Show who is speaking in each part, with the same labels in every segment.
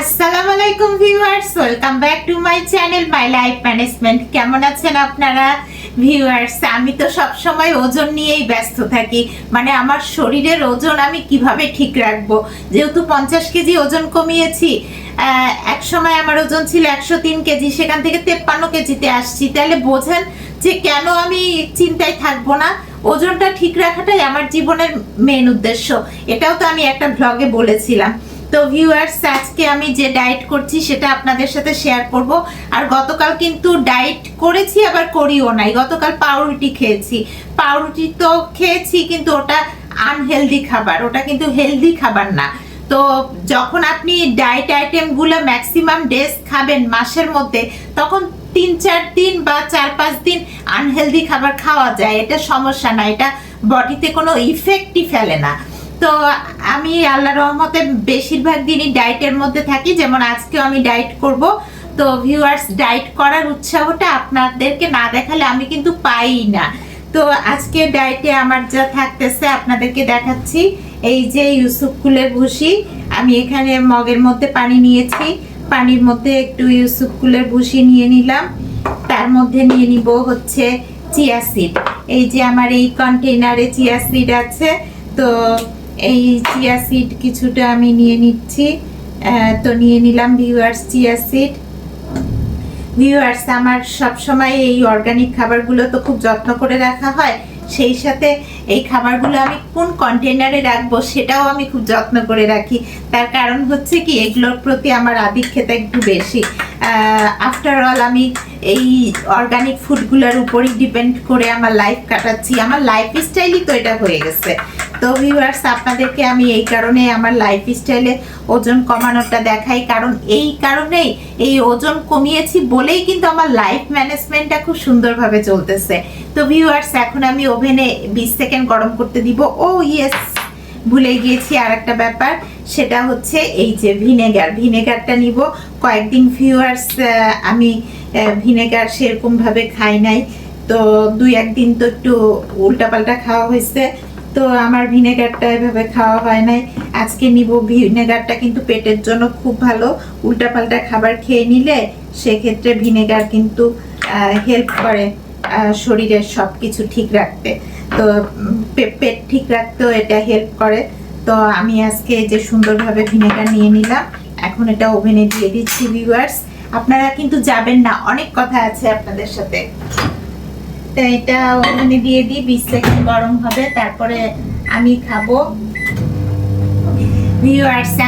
Speaker 1: আসসালামু আলাইকুম viewers, welcome back to my channel, my life management. কেমন আছেন আপনারা? ভিউয়ার্স, আমি তো সব সময় ওজন নিয়েই ব্যস্ত থাকি। মানে আমার শরীরের ওজন আমি কীভাবে ঠিক রাখব? যেহেতু পঞ্চাশ কেজি ওজন কমিয়েছি এক সময় আমার ওজন ছিল একশো তিন কেজি, সেখান থেকে তেপ্পান্ন কেজিতে আসছি। তাহলে বোঝেন যে কেন আমি চিন্তায় থাকব না? ওজনটা ঠিক রাখাটাই আমার জীবনের মেন উদ্দেশ্য। এটাও তো আমি একটা ব্লগে বলেছিলাম। তো ভিউয়ার্স আজকে আমি যে ডায়েট করছি সেটা আপনাদের সাথে শেয়ার করব। আর গতকাল কিন্তু ডায়েট করেছি, আবার করিও নাই। গতকাল পাউরুটি খেয়েছি। পাউরুটি তো খেয়েছি, কিন্তু ওটা আনহেলদি খাবার। ওটা কিন্তু হেলদি খাবার না। তো যখন আপনি ডায়েট আইটেমগুলো ম্যাক্সিমাম ডেজ খাবেন মাসের মধ্যে, তখন তিন, চার দিন বা চার, পাঁচ দিন আনহেলদি খাবার খাওয়া যায়। এটা সমস্যা না। এটা বডিতে কোনো ইফেক্টই ফেলে না। তো আমি আল্লাহ রহমতে বেশিরভাগ দিনই ডায়েটের মধ্যে থাকি, যেমন আজকেও আমি ডায়েট করব। তো ভিউয়ার্স ডায়েট করার উৎসাহটা আপনাদেরকে না দেখালে আমি কিন্তু পাই না। তো আজকে ডায়েটে আমার যা থাকতেছে আপনাদেরকে দেখাচ্ছি। এই যে ইউসুফ কুলের ভুসি আমি এখানে মগের মধ্যে পানি নিয়েছি। পানির মধ্যে একটু ইউসুফ কুলের ভুসি নিয়ে নিলাম। তার মধ্যে নিয়ে নিব হচ্ছে চিয়া সিড এই যে আমার এই কন্টেইনারে চিয়া সিড আছে, তো এই চিয়া সিড কিছুটা আমি নিয়ে নিচ্ছি। তো নিয়ে নিলাম ভিউয়ার্স চিয়া সিড ভিউয়ার্স আমার সব সময় এই অর্গানিক খাবারগুলো তো খুব যত্ন করে রাখা হয়। সেই সাথে এই খাবারগুলো আমি কোন কন্টেনারে রাখব সেটাও আমি খুব যত্ন করে রাখি। তার কারণ হচ্ছে কি, এগুলোর প্রতি আমার আধিক্যতা একটু বেশি। আফটার অল আমি এই অর্গানিক ফুডগুলোর উপরই ডিপেন্ড করে আমার লাইফ কাটাচ্ছি। আমার লাইফ স্টাইলই তো এটা হয়ে গেছে। তো ভিউয়ার্স আপনাদেরকে আমি এই কারণে আমার লাইফ স্টাইলে ওজন কমানোটা দেখাই। কারণ এই কারণেই এই ওজন কমিয়েছি বলেই কিন্তু আমার লাইফ ম্যানেজমেন্টটা খুব সুন্দরভাবে চলতেছে। তো ভিউয়ার্স এখন আমি ওভেনে বিশ সেকেন্ড গরম করতে দিব। ও ইয়েস ভুলে গিয়েছি আর একটা ব্যাপার, সেটা হচ্ছে এই যে ভিনেগার ভিনেগারটা নিব। কয়েকদিন ভিউয়ার্স আমি ভিনেগার সেরকম ভাবে খাই নাই। তো দুই একদিন তো একটু উল্টাপাল্টা খাওয়া হয়েছে। তো আমার ভিনেগারটা এভাবে খাওয়া হয় নাই। আজকে নিব ভিনেগারটা কিন্তু পেটের জন্য খুব ভালো। উল্টাপাল্টা খাবার খেয়ে নিলে সেক্ষেত্রে ভিনেগার কিন্তু হেল্প করে শরীরের সব কিছু ঠিক রাখতে। তো পেট ঠিক রাখতেও এটা হেল্প করে। তো আমি আজকে যে সুন্দরভাবে ভিনেগার নিয়ে নিলাম। এখন এটা ওভেনে দিয়ে দিচ্ছি ভিউয়ার্স আপনারা কিন্তু যাবেন না। অনেক কথা আছে আপনাদের সাথে। তো এটা ওভেনে দিয়ে দিই, বিশ সেকেন্ড গরম হবে, তারপরে আমি খাব।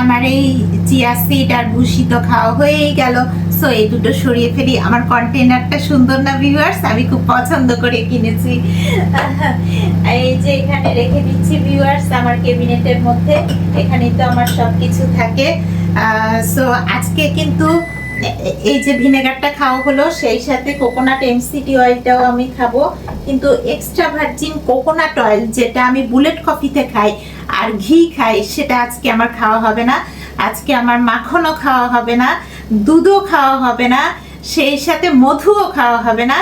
Speaker 1: আমার এই চিয়া আর খাওয়া হয়েই গেল। সো এই দুটো সরিয়ে ফেলি। আমার কন্টেনারটা সুন্দর না ভিউয়ার্স আমি খুব পছন্দ করে কিনেছি। এই যে এখানে রেখে দিচ্ছি ভিউয়ার্স আমার ক্যাবিনেটের মধ্যে। এখানে তো আমার সব কিছু থাকে সো আজকে কিন্তু এই যে ভিনেগারটা খাওয়া হলো, সেই সাথে কোকোনাট এমসিটি অয়েলটাও আমি খাব। কিন্তু এক্সট্রা ভার্জিন কোকোনাট অয়েল যেটা আমি বুলেট কফিতে খাই আর ঘি খাই, সেটা আজকে আমার খাওয়া হবে না। আজকে আমার মাখনও খাওয়া হবে না, দুধও খাওয়া হবে না, সেই সাথে মধুও খাওয়া হবে না।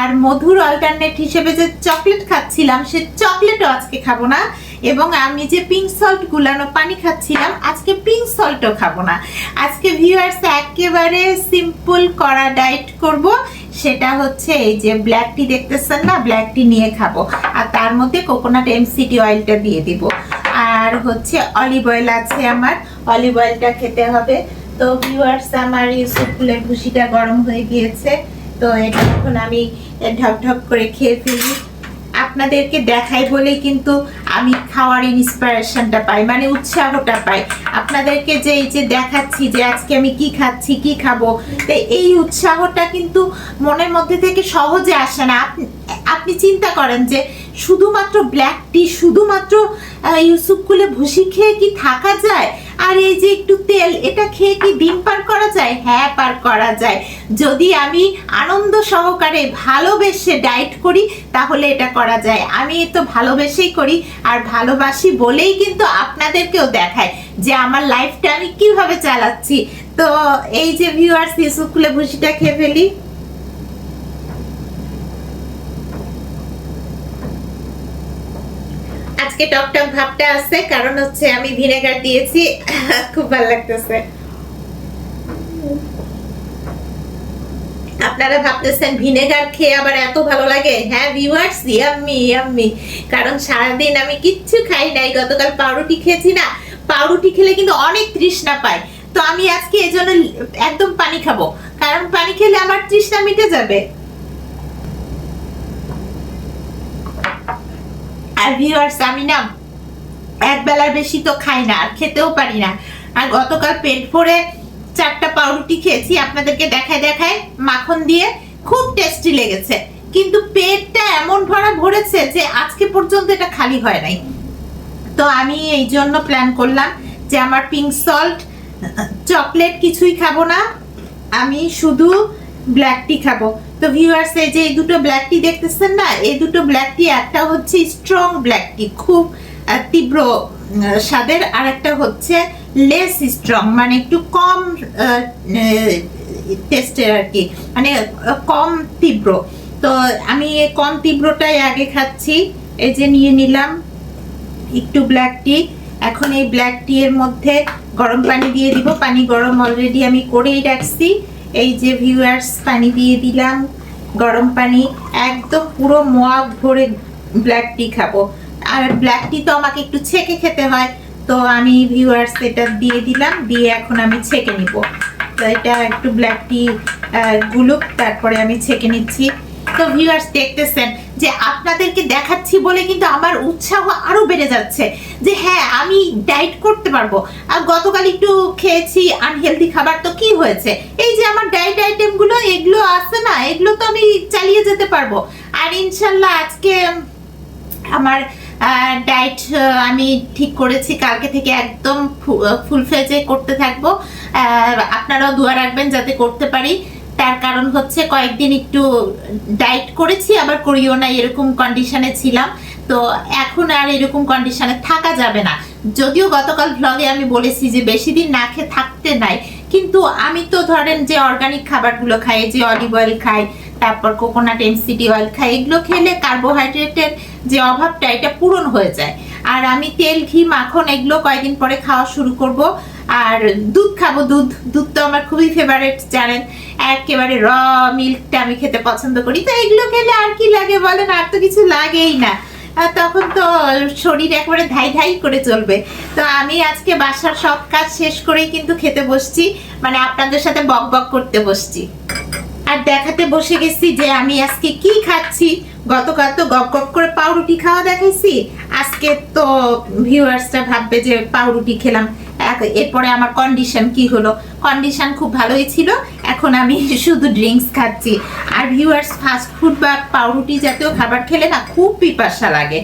Speaker 1: আর মধুর অল্টারনেট হিসেবে যে চকলেট খাচ্ছিলাম, সে চকলেটও আজকে খাব না। এবং আমি যে পিঙ্ক সল্ট গুলানো পানি খাচ্ছিলাম, আজকে পিঙ্ক সল্টও খাব না। আজকে ভিউয়ার্স একেবারে সিম্পল করা ডায়েট করব। সেটা হচ্ছে এই যে ব্ল্যাক টি দেখতেছেন না? ব্ল্যাক টি নিয়ে খাব। আর তার মধ্যে কোকোনাট এমসিটি অয়েলটা দিয়ে দিব। আর হচ্ছে অলিভ অয়েল আছে আমার। অলিভ অয়েলটা খেতে হবে। তো ভিউয়ার্স আমার ইউসুফ ফুলের ভুসিটা গরম হয়ে গিয়েছে। তো এটা এখন আমি ঢক ঢক করে খেয়ে ফেলি। আপনাদেরকে দেখাই বলেই কিন্তু আমি খাওয়ার ইন্সপিরেশনটা পাই মানে উৎসাহটা পাই। আপনাদেরকে যে এই যে দেখাচ্ছি যে আজকে আমি কি খাচ্ছি, কি খাব, তো এই উৎসাহটা কিন্তু মনের মধ্যে থেকে সহজে আসে না। আপনি চিন্তা করেন যে শুধুমাত্র ব্ল্যাক টি শুধুমাত্র ইউসুফ কুলে ভুসি খেয়ে কি থাকা যায়? আর এই যে একটু তেল, এটা খেয়ে কি দিন পার করা যায়? হ্যাঁ পার করা যায়। যদি আমি আনন্দ সহকারে ভালোবেসে ডায়েট করি, তাহলে এটা করা যায়। আমি তো ভালোবেসেই করি, আর ভালোবাসি বলেই কিন্তু আপনাদেরকেও দেখায় যে আমার লাইফটা আমি কীভাবে চালাচ্ছি। তো এই যে ভিউয়ার্স ইউসুফ কুলে ভুসিটা খেয়ে ফেলি। আজকে টক টক ভাবটা আছে, কারণ হচ্ছে আমি ভিনেগার দিয়েছি। খুব ভালো লাগতেছে। আপনারা ভাবতেছেন ভিনেগার খেয়ে আবার এত ভালো লাগে? হ্যাঁ ভিউয়ার্স ইয়াম্মি ইয়াম্মি কারণ সারাদিন আমি কিচ্ছু খাই নাই, গতকাল পাউরুটি খেয়েছি না। পাউরুটি খেলে কিন্তু অনেক তৃষ্ণা পায় তো আমি আজকে এজন্য একদম পানি খাব। কারণ পানি খেলে আমার তৃষ্ণা মিটে যাবে। আর ভিউয়ার্স, আমি না এক বেলার বেশি তো খাই না, আর খেতেও পারি না। আর গতকাল পেট ভরে চারটা পাউরুটি খেয়েছি, আপনাদেরকে দেখায় দেখায় মাখন দিয়ে খুব টেস্টি লেগেছে। কিন্তু পেটটা এমন ভরা ভরেছে যে আজকে পর্যন্ত এটা খালি হয় নাই। তো আমি এই জন্য প্ল্যান করলাম যে আমার পিঙ্ক সল্ট চকলেট কিছুই খাব না, আমি শুধু ব্ল্যাক টি খাব। তো ভিউয়ার্স এই যে এই দুটো ব্ল্যাক টি দেখতেছেন না, এই দুটো ব্ল্যাক টি একটা হচ্ছে স্ট্রং ব্ল্যাক টি খুব তীব্র স্বাদের আর একটা হচ্ছে লেস স্ট্রং মানে একটু কম টেস্টের আর কি মানে কম তীব্র। তো আমি কম তীব্রটাই আগে খাচ্ছি, এই যে নিয়ে নিলাম একটু ব্ল্যাক টি এখন এই ব্ল্যাক টি এর মধ্যে গরম পানি দিয়ে দিব, পানি গরম অলরেডি আমি করেই রাখছি। এই যে ভিউয়ার্স পানি দিয়ে দিলাম, গরম পানি, একদম পুরো মগ ভরে ব্ল্যাক টি খাব। আর ব্ল্যাক টি তো আমাকে একটু ছেঁকে খেতে হয়, তো আমি ভিউয়ার্স এটা দিয়ে দিলাম, দিয়ে এখন আমি ছেঁকে নিব। তো এটা একটু ব্ল্যাক টি গুলুক তারপরে আমি ছেঁকে নিচ্ছি। তো ভিউয়ার্স দেখতেছেন যে আপনাদেরকে দেখাচ্ছি বলে কিন্তু আমার উৎসাহ আরও বেড়ে যাচ্ছে। যে হ্যাঁ আমি ডায়েট করতে পারব। আর গতকাল একটু খেয়েছি আনহেলদি খাবার, তো কি হয়েছে? এই যে আমার ডায়েট আইটেমগুলো, এগুলো আছে না, এগুলো তো আমি চালিয়ে যেতে পারব। আর ইনশাল্লাহ আজকে আমার ডায়েট আমি ঠিক করেছি। কালকে থেকে একদম ফুল ফেজে করতে থাকব। আপনারাও দোয়া রাখবেন যাতে করতে পারি। তার কারণ হচ্ছে কয়েকদিন একটু ডায়েট করেছি, আবার করিও না এরকম কন্ডিশনে ছিলাম। তো এখন আর এরকম কন্ডিশনে থাকা যাবে না। যদিও গতকাল ভ্লগে আমি বলেছি যে বেশি দিন না খেয়ে থাকতে নাই, কিন্তু আমি তো ধরেন যে অর্গানিক খাবারগুলো খাই, যে অলিভ অয়েল খাই, তারপর কোকোনাট এমসিডি অয়েল খাই, এগুলো খেলে কার্বোহাইড্রেটের যে অভাবটা, এটা পূরণ হয়ে যায়। আর আমি তেল, ঘি, মাখন, এগুলো কয়েকদিন পরে খাওয়া শুরু করব। আর দুধ খাব, দুধ দুধ তো আমার খুবই ফেভারেট জানেন? একেবারে র মিল্কটা আমি খেতে পছন্দ করি। তো এগুলো খেলে আর কি লাগে বলেন? আর তো কিছু লাগেই না। তখন তো শরীর একেবারে ধাই ধাই করে চলবে। তো আমি আজকে বাসার সব কাজ শেষ করেই কিন্তু খেতে বসছি। মানে আপনাদের সাথে বক বক করতে বসছি। আর দেখাতে বসে গেছি যে আমি আজকে কি খাচ্ছি। গতকাল তো গপ গপ করে পাউরুটি খাওয়া দেখাইছি। আজকে তো ভিউয়ার্সরা ভাববে যে পাউরুটি খেলাম। এরপরে আমার কন্ডিশন কি হলো? কন্ডিশন খুব ভালোই ছিল। এখন আমি শুধু ড্রিঙ্কস খাচ্ছি। আর ভিউয়ার্স ফাস্ট ফুড বা পাউরুটি জাতীয় খাবার খেলে না খুব পিপাসা লাগে।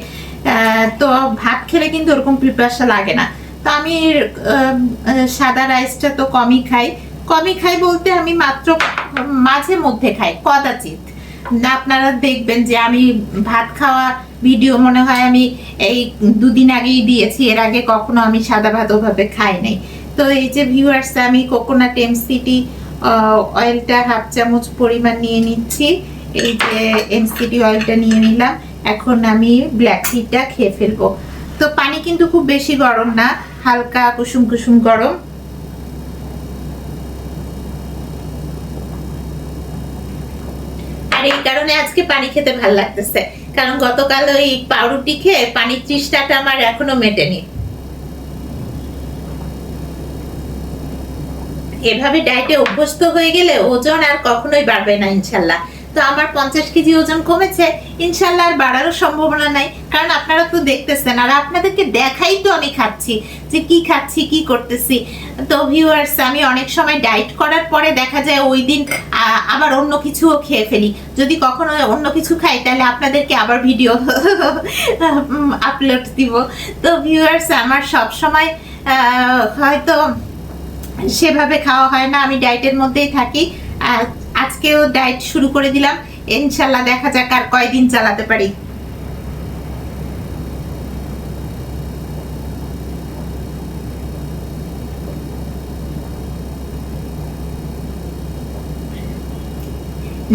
Speaker 1: তো ভাত খেলে কিন্তু ওরকম পিপাসা লাগে না। তো আমি সাদা রাইসটা তো কমই খাই। কমই খাই বলতে আমি মাত্র মাঝে মধ্যে খাই, কদাচিৎ। না, আপনারা দেখবেন যে আমি ভাত খাওয়া ভিডিও মনে হয় আমি এই দুদিন আগেই দিয়েছি, এর আগে কখনো আমি সাদা ভাত ওভাবে খাই নাই। তো এই যে ভিউয়ার্স আমি কোকোনাট এমসিটি অয়েলটা হাফ চামচ পরিমাণ নিয়ে নিচ্ছি। এই যে এমসিটি অয়েলটা নিয়ে নিলাম। এখন আমি ব্ল্যাক টিটা খেয়ে ফেলব। তো পানি কিন্তু খুব বেশি গরম না, হালকা কুসুম কুসুম গরম। আর এই কারণে আজকে পানি খেতে ভালো লাগতেছে। কারণ গতকাল ওই পাউরুটি খেয়ে পানির তৃষ্ণাটা আমার এখনও মেটেনি। এভাবে ডায়েটে অভ্যস্ত হয়ে গেলে ওজন আর কখনোই বাড়বে না, ইনশাল্লাহ। তো আমার পঞ্চাশ কেজি ওজন কমেছে, ইনশাল্লাহ আর বাড়ারও সম্ভাবনা নাই। কারণ আপনারা তো দেখতেছেন, আর আপনাদেরকে দেখাই তো আমি খাচ্ছি, যে কি খাচ্ছি, কি করতেছি। তো ভিউয়ার্স আমি অনেক সময় ডায়েট করার পরে দেখা যায় ওই দিন আবার অন্য কিছুও খেয়ে ফেলি। যদি কখনো অন্য কিছু খাই, তাহলে আপনাদেরকে আবার ভিডিও আপলোড দিব। তো ভিউয়ার্স আমার সব সময় হয়তো সেভাবে খাওয়া হয় না, আমি ডায়েটের মধ্যেই থাকি। আজকেও ডায়েট শুরু করে দিলাম। ইনশাল্লাহ দেখা যাক আর কয়দিন চালাতে পারি।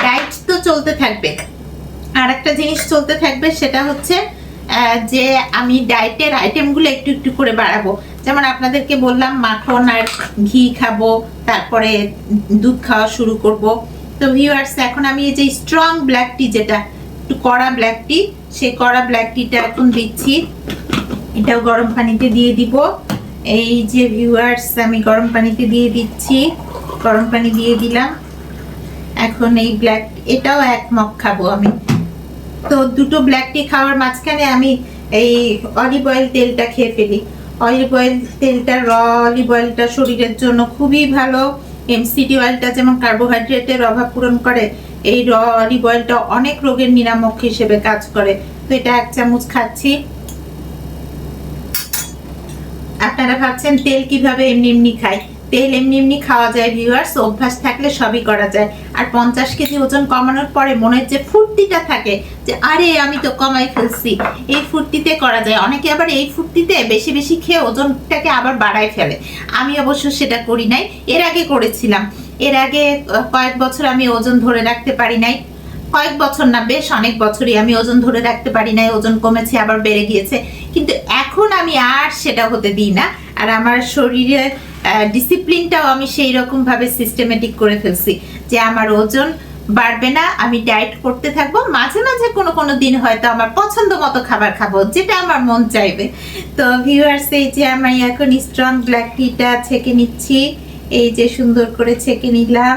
Speaker 1: ডায়েট তো চলতে থাকবে। আর একটা জিনিস চলতে থাকবে সেটা হচ্ছে যে আমি ডায়েটের আইটেমগুলো একটু একটু করে বাড়াবো। যেমন আপনাদেরকে বললাম, মাখন আর ঘি খাব, তারপরে দুধ খাওয়া শুরু করব। তো ভিউয়ার্স এখন আমি এই যে স্ট্রং ব্ল্যাক টি যেটা, একটু কড়া ব্ল্যাক টি সেই কড়া ব্ল্যাক টিটা এখন দিচ্ছি। এটাও গরম পানিতে দিয়ে দিব। এই যে ভিউয়ার্স আমি গরম পানিতে দিয়ে দিচ্ছি। গরম পানি দিয়ে দিলাম। এখন এই ব্ল্যাক এটাও এক মগ খাব আমি। তো দুটো ব্ল্যাক টি খাওয়ার মাঝখানে আমি এই অলিভ অয়েল তেলটা খেয়ে ফেলি। অলিভ অয়েল তেলটা র অলিভ অয়েলটা শরীরের জন্য খুবই ভালো। এমসিডি অয়েলটা যেমন কার্বোহাইড্রেটের অভাব পূরণ করে, এই র অলিভ অয়েলটা অনেক রোগের নিরামক হিসেবে কাজ করে। তো এটা এক চামচ খাচ্ছি। আপনারা ভাবছেন তেল কীভাবে এমনি এমনি খাই? তেল এমনি এমনি খাওয়া যায় ভিউয়ার্স অভ্যাস থাকলে সবই করা যায়। আর পঞ্চাশ কেজি ওজন কমানোর পরে মনের যে ফুর্তিটা থাকে, যে আরে, আমি তো কমাই ফেলছি, এই ফুর্তিতে করা যায়। অনেকে আবার এই ফুর্তিতে বেশি বেশি খেয়ে ওজনটাকে আবার বাড়ায় ফেলে। আমি অবশ্য সেটা করি নাই। এর আগে করেছিলাম। এর আগে কয়েক বছর আমি ওজন ধরে রাখতে পারি নাই। কয়েক বছর না, বেশ অনেক বছরই আমি ওজন ধরে রাখতে পারি নাই, ওজন কমেছে, আবার বেড়ে গিয়েছে। কিন্তু এখন আমি আর সেটা হতে দিই না, আর আমার শরীরের ডিসিপ্লিনটাও আমি সেই রকম ভাবে সিস্টেমেটিক করে ফেলছি যে আমার ওজন বাড়বে না, আমি ডায়েট করতে থাকব। মাঝে মাঝে কোনো কোনো দিন হয়তো আমার পছন্দ মতো খাবার খাব, যেটা আমার মন চাইবে। তো ভিউয়ার্স এই যে আমি এখন স্ট্রং ব্ল্যাক টিটা ছেঁকে নিচ্ছি, এই যে সুন্দর করে ছেঁকে নিলাম,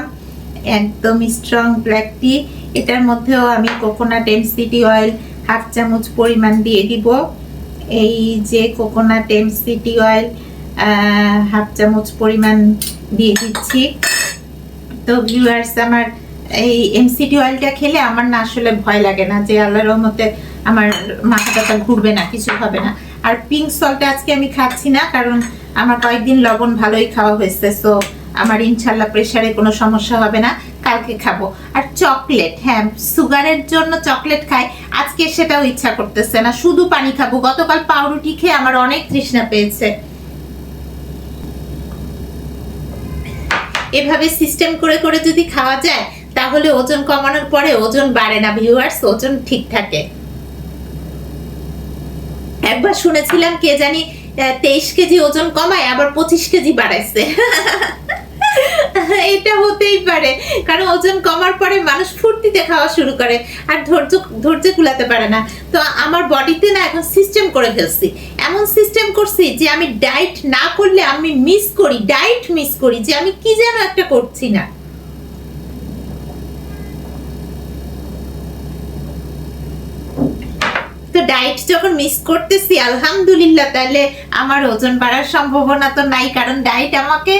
Speaker 1: একদম স্ট্রং ব্ল্যাক টি এটার মধ্যেও আমি কোকোনাট এমসিটি অয়েল হাফ চামচ পরিমাণ দিয়ে দিব। এই যে কোকোনাট এমসিটি অয়েল হাফ চামচ পরিমাণ দিয়ে দিচ্ছি। তো ভিউয়ার্স আমার এই এমসিটি অয়েলটা খেলে আমার না আসলে ভয় লাগে না যে আল্লাহর রহমতে আমার মাথা ব্যথা ঘুরবে না, কিছু হবে না। আর পিঙ্ক সল্টটা আজকে আমি খাচ্ছি না, কারণ আমার কয়েকদিন লবণ ভালোই খাওয়া হয়েছে সো আমার ইনশাল্লাহ প্রেশারে কোনো সমস্যা হবে না, কালকে খাব। আর চকলেট হ্যাঁ সুগারের জন্য চকলেট খাই, আজকে সেটাও ইচ্ছা করতেছে না, শুধু পানি খাব। গতকাল পাউরুটি খেয়ে আমার অনেক তৃষ্ণা পেয়েছে। এভাবে সিস্টেম করে করে যদি খাওয়া যায়, তাহলে ওজন কমানোর পরে ওজন বাড়ে না ভিউয়ার্স ওজন ঠিক থাকে। একবার শুনেছিলাম কে জানি তেইশ কেজি ওজন কমায়, আবার পঁচিশ কেজি বাড়াইছে। এটা হতেই পারে। কারণ ওজন কমার পরে মানুষ ফুর্তিতে খাওয়া শুরু করে আর ধৈর্য ধৈর্য কুলাতে পারে না। তো আমার বডিতে না এখন সিস্টেম করে ফেলছি। এমন সিস্টেম করছি যে আমি ডায়েট না করলে আমি মিস করি ডায়েট মিস করি যে আমি কি যেন একটা করছি না। তো ডায়েট যখন মিস করতেছি, আলহামদুলিল্লাহ, তাহলে আমার ওজন বাড়ার সম্ভাবনা তো নাই। কারণ ডায়েট আমাকে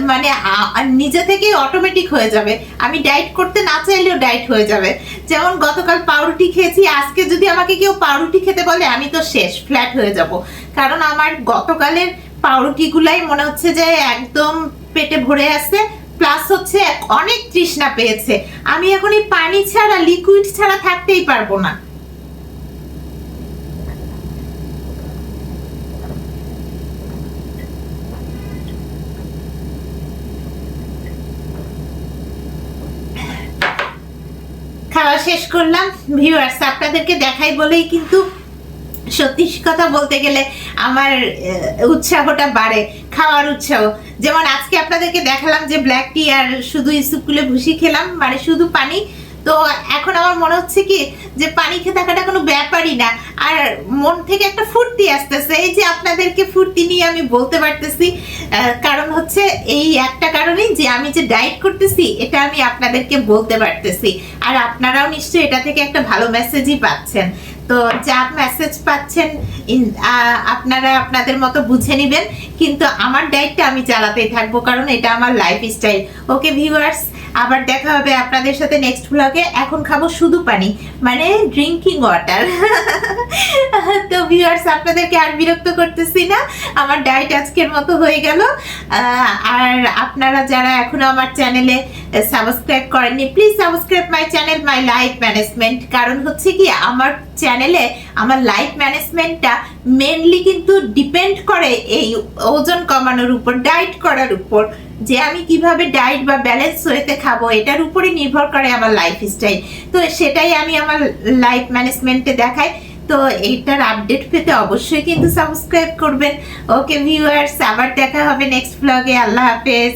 Speaker 1: মানে আ- নিজে থেকেই অটোমেটিক হয়ে যাবে। আমি ডায়েট করতে না চাইলেও ডায়েট হয়ে যাবে। যেমন গতকাল পাউরুটি খেয়েছি, আজকে যদি আমাকে কেউ পাউরুটি খেতে বলে, আমি তো শেষ ফ্ল্যাট হয়ে যাব। কারণ আমার গতকালের পাউরুটিগুলাই মনে হচ্ছে যে একদম পেটে ভরে আছে প্লাস হচ্ছে অনেক তৃষ্ণা পেয়েছে। আমি এখন এই পানি ছাড়া লিকুইড ছাড়া থাকতেই পারব না খাওয়া শেষ করলাম। ভিউয়ার্স আপনাদেরকে দেখাই বলেই কিন্তু সত্যি কথা বলতে গেলে আমার উৎসাহটা বাড়ে, খাওয়ার উৎসাহ। যেমন আজকে আপনাদেরকে দেখালাম যে ব্ল্যাক টি আর শুধু স্কুলে ভুসি খেলাম মানে শুধু পানি তো এখন আমার মনে হচ্ছে কি, যে পানি খেয়ে থাকাটা কোনো ব্যাপারই না। আর মন থেকে একটা ফুর্তি আসতেছে, এই যে আপনাদেরকে ফুর্তি নিয়ে আমি বলতে পারতেছি কারণ হচ্ছে এই একটা কারণেই যে আমি যে ডায়েট করতেছি, এটা আমি আপনাদেরকে বলতে পারতেছি। আর আপনারাও নিশ্চয়ই এটা থেকে একটা ভালো মেসেজই পাচ্ছেন। তো যা মেসেজ পাচ্ছেন আপনারা আপনাদের মতো বুঝে নেবেন। কিন্তু আমার ডায়েটটা আমি চালাতেই থাকব, কারণ এটা আমার লাইফ স্টাইল ওকে ভিউয়ার্স আবার দেখা হবে আপনাদের সাথে নেক্সট ব্লগে এখন খাব শুধু পানি মানে ড্রিঙ্কিং ওয়াটার তো ভিউয়ার্স আপনাদেরকে আর বিরক্ত করতেছি না, আমার ডায়েট আজকের মতো হয়ে গেল। আর আপনারা যারা এখনও আমার চ্যানেলে সাবস্ক্রাইব করেননি please subscribe my channel my life management কারণ হচ্ছে কি, আমার চ্যানেলে আমার লাইফ ম্যানেজমেন্টটা মেনলি কিন্তু ডিপেন্ড করে এই ওজন কমানোর উপর ডায়েট করার উপর। যে আমি কীভাবে ডায়েট বা ব্যালেন্স হয়েতে খাব, এটার উপরে নির্ভর করে আমার লাইফ স্টাইল তো সেটাই আমি আমার লাইফ ম্যানেজমেন্টে দেখাই। তো এইটার আপডেট পেতে অবশ্যই কিন্তু সাবস্ক্রাইব করবেন। ওকে ভিউয়ার্স আবার দেখা হবে নেক্সট ব্লগে আল্লাহ হাফেজ।